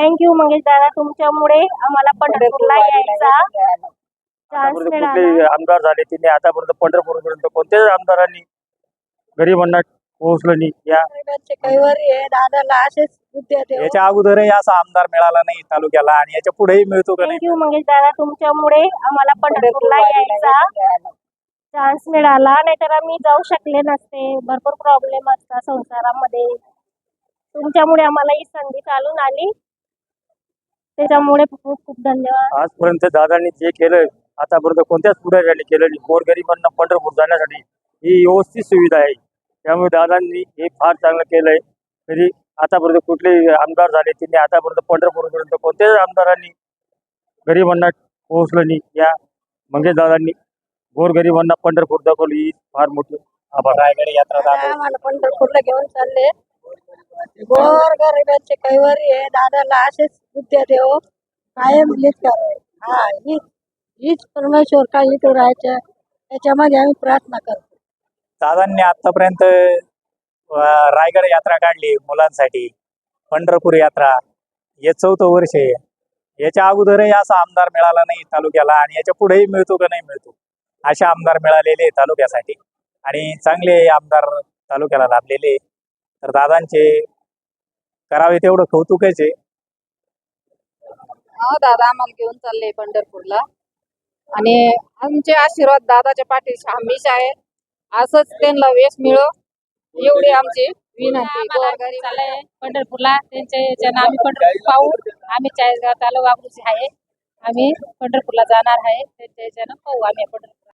Thank you Mangesh दादा. तुमच्यामुळे आम्हाला पंढरपूरला यायचा चान्स आतापर्यंत मिळाला. कुठले आमदार झाले त्यांनी आतापर्यंत पंढरपूरपर्यंत कोणत्याच आमदारांनी गरिबांना पोहोचलं नाही. या गरिबांचे कैवारी आहे दादाला असेच विद्या देव याच्या अगोदरही असा आमदार मिळाला नाही तालुक्याला आणि याच्या पुढेही मिळतो का नाही? थँक्यू मंगेश दादा. तुमच्यामुळे आम्हाला पंढरपूरला यायचा चान्स मिळाला. नाहीतर आम्ही जाऊ शकले नसते. भरपूर प्रॉब्लेम असतात संसारामध्ये. तुमच्यामुळे आम्हाला ही संधी चालून आली. त्याच्यामुळे खूप खूप धन्यवाद. आजपर्यंत दादांनी जे केलं आतापर्यंत कोणत्याच पुढाऱ्यांनी केलं नाही. गोरगरिबांना पंढरपूर जाण्यासाठी ही व्यवस्थित सुविधा आहे. त्यामुळे दादांनी हे फार चांगलं केलंय. तरी आतापर्यंत कुठले आमदार झाले त्यांनी आतापर्यंत पंढरपूरपर्यंत कोणत्याच आमदारांनी गरिबांना पोहोचलं नाही. या मंगेश दादांनी गोरगरिबांना पंढरपूर दाखवली. ही फार मोठी आभार. रायगड यात्रा दाखव आम्हाला पंढरपूरला घेऊन चालले. गोर गरिबांचे कैवारी आहे. दादाला असेच विद्या देव. कायम हीच करावे. हा हीच हीच परमेश्वर का इथं राहायचं त्याच्यामध्ये आम्ही प्रार्थना करतो. दादांनी आतापर्यंत रायगड यात्रा काढली मुलांसाठी. पंढरपूर यात्रा. हे चौथं वर्ष आहे. याच्या अगोदरही असा आमदार मिळाला नाही तालुक्याला आणि याच्या पुढेही मिळतो का नाही मिळतो. असे आमदार मिळालेले तालुक्यासाठी. आणि चांगले आमदार तालुक्याला लाभलेले तर दादांचे करावे तेवढं कौतुकच आहे. हा दादा आम्हाला घेऊन चालले पंढरपूरला. आणि आमचे आशीर्वाद दादाच्या पाठीशी हमेशा आहे. असंच त्यांना वेश मिळो. एवढी आमची विनंती. गोरगरीब चाललंय पंढरपूरला. त्यांच्या याच्यानं आम्ही पंढरपूर पाहू आम्ही चाळीसगाव तालुका आहे. आम्ही पंढरपूरला जाणार आहे. त्यांच्या याच्यानं पाहू आम्ही पंढरपूर